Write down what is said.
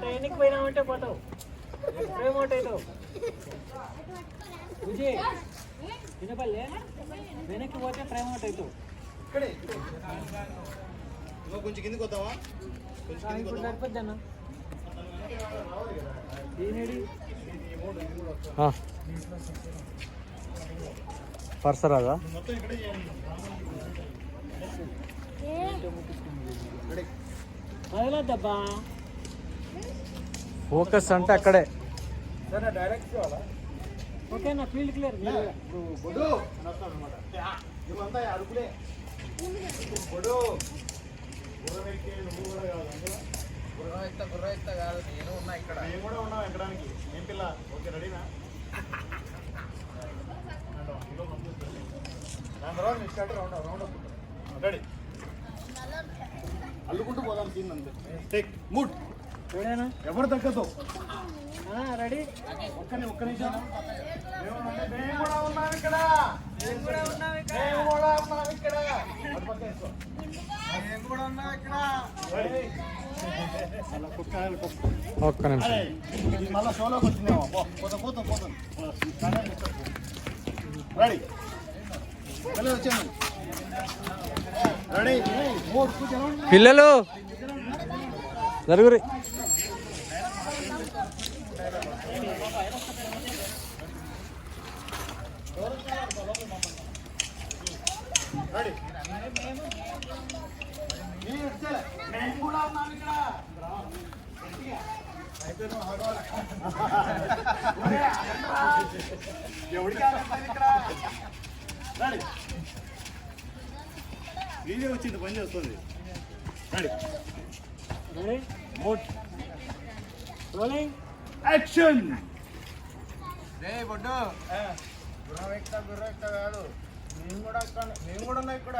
Training పోయినామంటే పోతావు. Frame out అవుతావు విజయ్ వినపల్లే వెనక్కి పోతే ఫ్రేమ్ అవుట్ అవుతావు ఇక్కడే. కొంచెం కిందికి కిందికి ఇప్పుడు వద్దామా సరిపోద్ది అన్న. ఈయనేడి పర్సరాదా వదలద్దబ్బా. ఫోకస్ అంటే అక్కడే. సరే డైరెక్ట్ కావాలా ఓకే నా ఫీల్డ్ క్లియర్ నేను ఉన్నా ఇక్కడ మేము కూడా ఉన్నాం ఎక్కడానికి ఏం పిల్ల ఓకే రెడీనా దాని తర్వాత next start round round ready అల్లుకుంటూ పోదాం సీన్ అంతే. టేక్ మూడ్ ఎవరు తగ్గదు. రెడీ? ఒక్కని ఒక్క నిమిషం. మేము కూడా ఉన్నాం ఇక్కడ. మేము కూడా ఉన్నాం ఇక్కడ. మేము కూడా ఉన్నాం ఇక్కడ. అటు పక్క వేసుకో. మేము కూడా ఉన్నాం ఇక్కడ. రెడీ? ఒక్క నిమిషం. మళ్ళా షోలోకి వచ్చిందేమో. పోతా పోతా పోతా. పిల్లలు! జరుగురి. వీడియో వచ్చింది పని చేస్తుంది ready ready mood rolling action రే బొడ్డు గుర్రం ఎత్త గుర్రం ఎత్త కాదు మేము కూడా మేము కూడా ఉన్నా ఇక్కడ